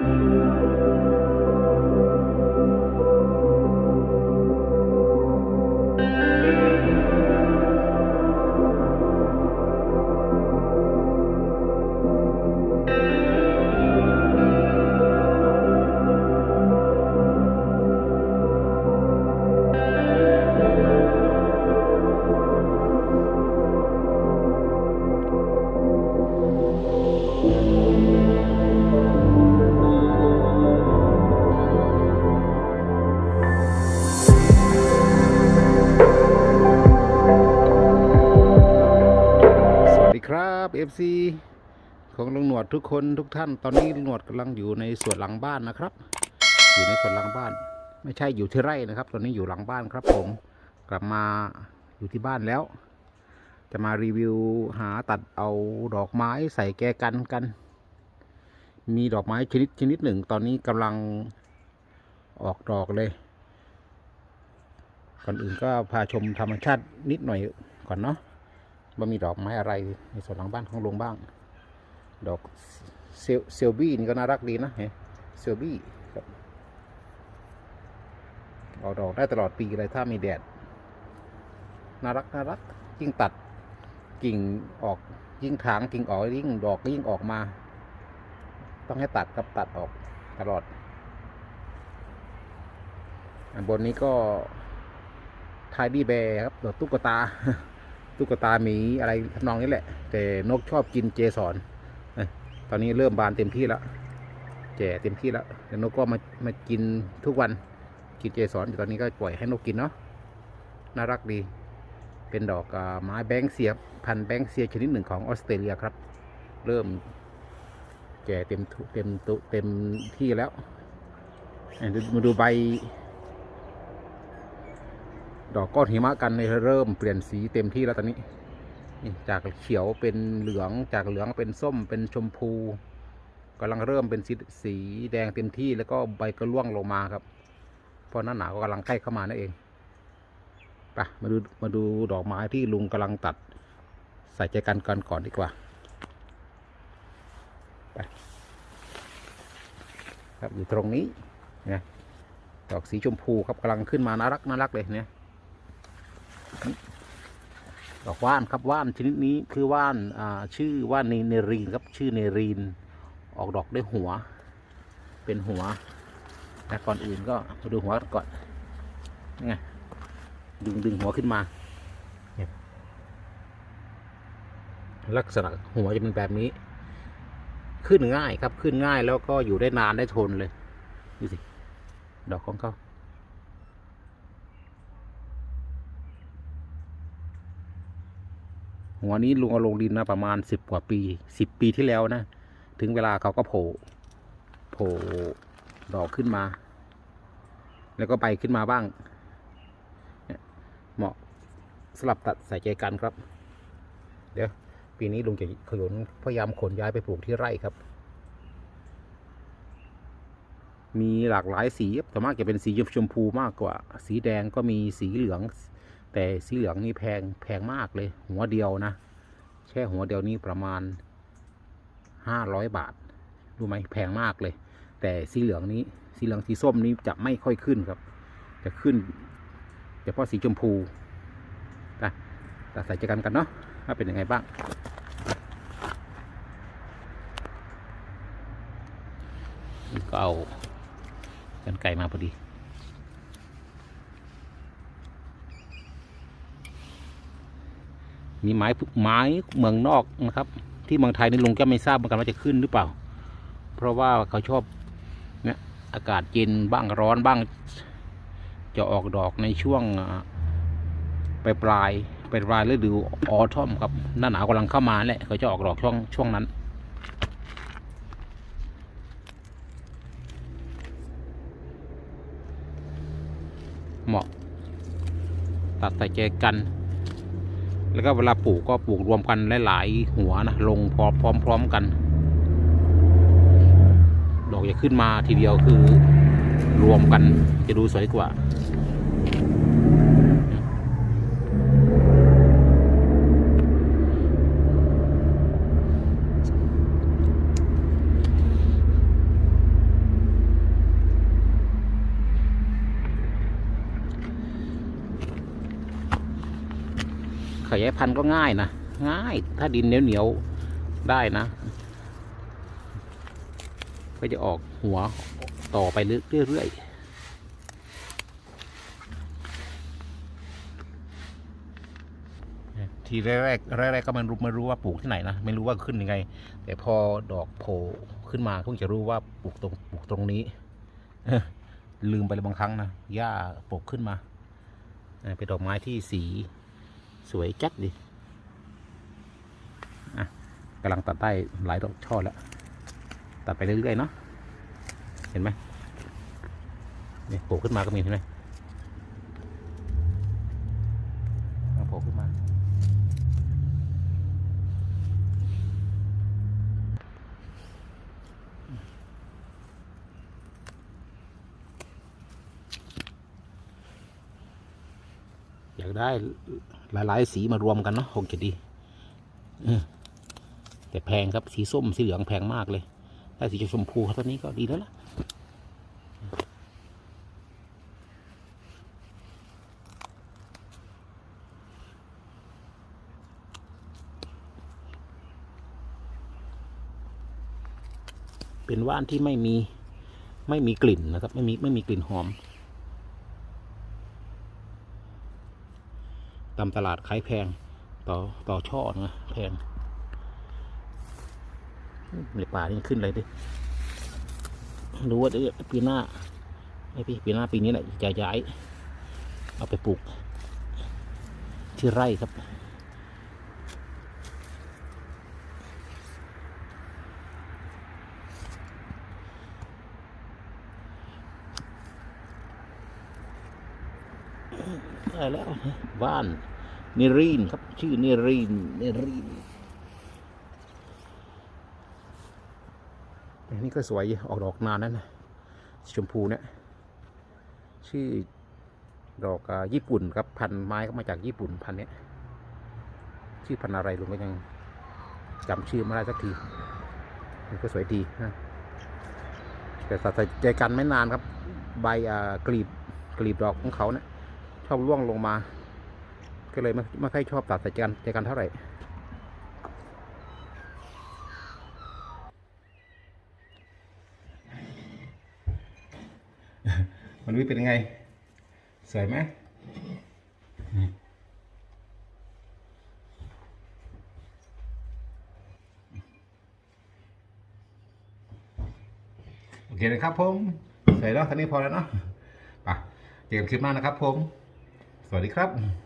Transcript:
うん。 ครับ FC ของลุงหนวดทุกคนทุกท่าน ตอนนี้ลุงหนวดกำลังอยู่ในสวนหลังบ้านนะครับ อยู่ในสวนหลังบ้าน ไม่ใช่อยู่ที่ไร่นะครับ ตอนนี้อยู่หลังบ้านครับ ผมกลับมาอยู่ที่บ้านแล้ว จะมารีวิวหาตัดเอาดอกไม้ใส่แกกันกัน มีดอกไม้ชนิดชนิดหนึ่ง ตอนนี้กำลังออกดอกเลยก่อนอื่นก็พาชมธรรมชาตินิดหน่อยก่อนเนาะ ว่ามีดอกไม้อะไรในสวนหลังบ้านของลุงบ้าง ดอกเซลบี้นี่ก็น่ารักดีนะเห็นเซลบี้ครับออกดอกได้ตลอดปีเลยถ้ามีแดด น่ารักน่ารักยิ่งตัดกิ่งออกยิ่งถางกิ่งออกยิ่งดอกยิ่งออกมา ต้องให้ตัดกับตัดออกตลอดอันบนนี้ก็ทายดี้แบร์ครับดอกตุ๊กตา ตุ๊กตาหมีอะไรทำนองนี้แหละ แต่นกชอบกินเจสอนตอนนี้เริ่มบานเต็มที่แล้วแก่เต็มที่แล้วแต่นกก็มามากินทุกวันกินเจสอนตอนนี้ก็ปล่อยให้นกกินเนาะน่ารักดี เป็นดอกอไม้แบงค์เสียพันแบงค์เสียชนิดหนึ่งของออสเตรเลียครับ เริ่มแก่เต็มเต็มตุเต็มที่แล้วอะดูมาดูใบ ดอกก้อนหิมะกันเนี่ยเริ่มเปลี่ยนสีเต็มที่แล้วตอนนี้นี่จากเขียวเป็นเหลืองจากเหลืองเป็นส้มเป็นชมพูกำลังเริ่มเป็นสีสีแดงเต็มที่แล้วก็ใบก็ร่วงลงมาครับ เพราะหน้าหนาวก็กำลังใกล้เข้ามานั่นเองไปมาดูมาดูดอกไม้ที่ลุงกำลังตัดใส่ใจกันกันก่อนดีกว่าไปครับอยู่ตรงนี้นะดอกสีชมพูครับกำลังขึ้นมาน่ารักน่ารักเลยเนี่ย ดอกว่านครับว่านชนิดนี้คือว่านชื่อว่านเนรีนครับชื่อเนรีน ออกดอกได้หัว เป็นหัว แต่ก่อนอื่นก็มาดูหัวก่อนนี่ไงดึงดึงหัวขึ้นมาลักษณะหัวจะเป็นแบบนี้ ขึ้นง่ายครับขึ้นง่ายแล้วก็อยู่ได้นานได้ทนเลยดูสิดอกของเขา หัวนี้ลุงเอาลงดินมาประมาณสิบกว่าปีสิบปีที่แล้วนะ ถึงเวลาเขาก็โผล่โผล่ดอกขึ้นมา แล้วก็ใบขึ้นมาบ้าง เหมาะสลับตัดใส่ใจกันครับ เดี๋ยว ปีนี้ลุงจะขยนพยายามขนย้ายไปปลูกที่ไร่ครับ มีหลากหลายสีแต่มากจะเป็นสีชมพูมากกว่า สีแดงก็มีสีเหลือง แต่สีเหลืองนี่แพงแพงมากเลย หัวเดียวนะ แค่หัวเดียวนี้ประมาณห้าร้อยบาทรู้ไหมแพงมากเลย แต่สีเหลืองนี้สีเหลืองสีส้มนี้จะไม่ค่อยขึ้นครับ จะขึ้นเฉพาะสีชมพูนะตัดใส่ใจกันกันเนาะว่าเป็นยังไงบ้าง ก็เอากันไก่มาพอดี มีไม้ไม้เมืองนอกนะครับ ที่เมืองไทยนี่ลุงก็ไม่ทราบเหมือนกันว่าจะขึ้นหรือเปล่า เพราะว่าเขาชอบเนี่ยอากาศเย็นบ้างร้อนบ้าง จะออกดอกในช่วงปลายปลายปลายปลายฤดูออทอมครับหน้าหนาวกำลังเข้ามาแหละเขาจะออกดอกช่วงช่วงนั้นเหมาะตัดใส่แจกัน แล้วก็เวลาปลูกก็ปลูกรวมกันหลายๆหัวนะลงพร้อมพร้อมกัน ดอกจะขึ้นมาทีเดียวคือรวมกันจะดูสวยกว่า ขยายพันธุ์ก็ง่ายนะ ง่าย ถ้าดินเหนียวเหนียวๆได้นะ ก็จะออกหัวต่อไปเรื่อยๆทีแรกแรกๆก็มันรู้ไม่รู้ว่าปลูกที่ไหนนะไม่รู้ว่าขึ้นยังไง แต่พอดอกโผล่ขึ้นมาเพิ่งจะรู้ว่าปลูกตรงปลูกตรงนี้ลืมไปเลยบางครั้งนะหญ้าปลูกขึ้นมาเป็นดอกไม้ที่สี สวยจัดดิอะกำลังตัดได้หลายดอกช่อแล้ว ตัดไปเรื่อยๆเนาะเห็นไหมนี่โผล่ขึ้นมาก็มีเห็นไหมโผล่ขึ้นมาากได้หลาย ๆ สีมารวมกันเนาะคงจะดีแต่แพงครับสีส้มสีเหลืองแพงมากเลยถ้าสีชมพูเท่านี้ก็ดีแล้วล่ะเป็นว่านที่ไม่มีไม่มีกลิ่นนะครับ ไม่มีไม่มีกลิ่นหอม ตามตลาดขายแพงต่อต่อช่อนะแพงในป่านี่ขึ้นเลยดิรู้ว่าเดี๋ยวปีหน้าไอพี่ปีหน้าปีนี้แหละจะย้าย เอาไปปลูก ที่ไร่ครับ ได้แล้วบ้านเนรีนครับ ชื่อเนรีนเนรีนอันนี้ก็สวยออกดอกนานแล้วนะชมพูเนี่ยชื่อดอกญี่ปุ่นครับพันไม้ก็มาจากญี่ปุ่นพันเนี้ยชื่อพันอะไรลุงก็ยังจำชื่อไม่ได้สักทีมันก็สวยดีนะแต่สัตว์ใจกันไม่นานครับ ใบอ่ากลีบกลีบดอกของเขาเนี่ย ชอบร่วงลงมา ก็เลยไม่ไม่ค่อยชอบตัดใส่กันใจกันเท่าไหร่มันรู้เป็นยังไง สวยไหมโอเคนะครับผมใส่แล้วท่านี้พอแล้วเนาะไปเจอกันคลิปหน้านะครับผม สวัสดีครับ